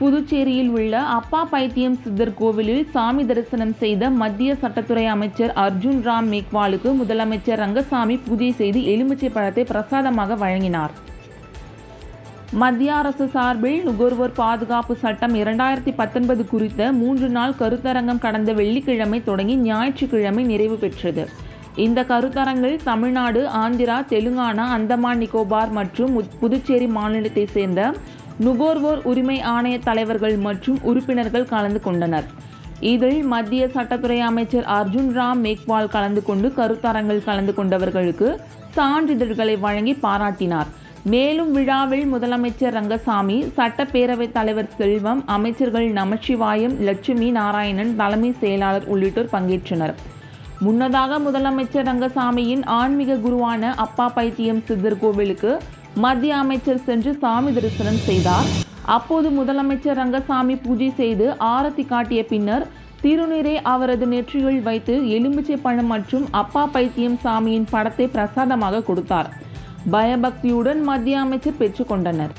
புதுச்சேரியில் உள்ள அப்பா பைத்தியம் சித்தர் கோவிலில் சாமி தரிசனம் செய்த மத்திய சட்டத்துறை அமைச்சர் அர்ஜுன் ராம் மேக்வாலுக்கு முதலமைச்சர் ரங்கசாமி பூஜை செய்து எலுமிச்சை பழத்தை பிரசாதமாக வழங்கினார். மத்திய அரசு சார்பில் நுகர்வோர் பாதுகாப்பு சட்டம் இரண்டாயிரத்தி பத்தொன்பது குறித்த மூன்று நாள் கருத்தரங்கம் கடந்த வெள்ளிக்கிழமை தொடங்கி ஞாயிற்றுக்கிழமை நிறைவு பெற்றது. இந்த கருத்தரங்கில் தமிழ்நாடு ஆந்திரா தெலுங்கானா அந்தமான் நிக்கோபார் மற்றும் உத்- புதுச்சேரி மாநிலத்தைச் சேர்ந்த நுகர்வோர் உரிமை ஆணைய தலைவர்கள் மற்றும் உறுப்பினர்கள் கலந்து கொண்டனர். இதில் மத்திய சட்டத்துறை அமைச்சர் அர்ஜுன் ராம் மேக்வால் கலந்து கொண்டு கருத்தரங்கில் கலந்து கொண்டவர்களுக்கு சான்றிதழ்களை வழங்கி பாராட்டினார். மேலும் விழாவில் முதலமைச்சர் ரங்கசாமி சட்டப்பேரவைத் தலைவர் செல்வம் அமைச்சர்கள் நமச்சிவாயம் லட்சுமி நாராயணன் தலைமை செயலாளர் உள்ளிட்டோர் பங்கேற்றனர். முன்னதாக முதலமைச்சர் ரங்கசாமியின் ஆன்மீக குருவான அப்பா பைத்தியம் சித்தர் கோவிலுக்கு மத்திய அமைச்சர் சென்று சாமி தரிசனம் செய்தார். அப்போது முதலமைச்சர் ரங்கசாமி பூஜை செய்து ஆரத்தி காட்டிய பின்னர் திருநீரை அவரது நெற்றியில் வைத்து எலுமிச்சை பழம் மற்றும் அப்பா பைத்தியம் சாமியின் படத்தை பிரசாதமாக கொடுத்தார். பயபக்தியுடன் மத்திய அமைச்சர் பெற்றுக்கொண்டனர்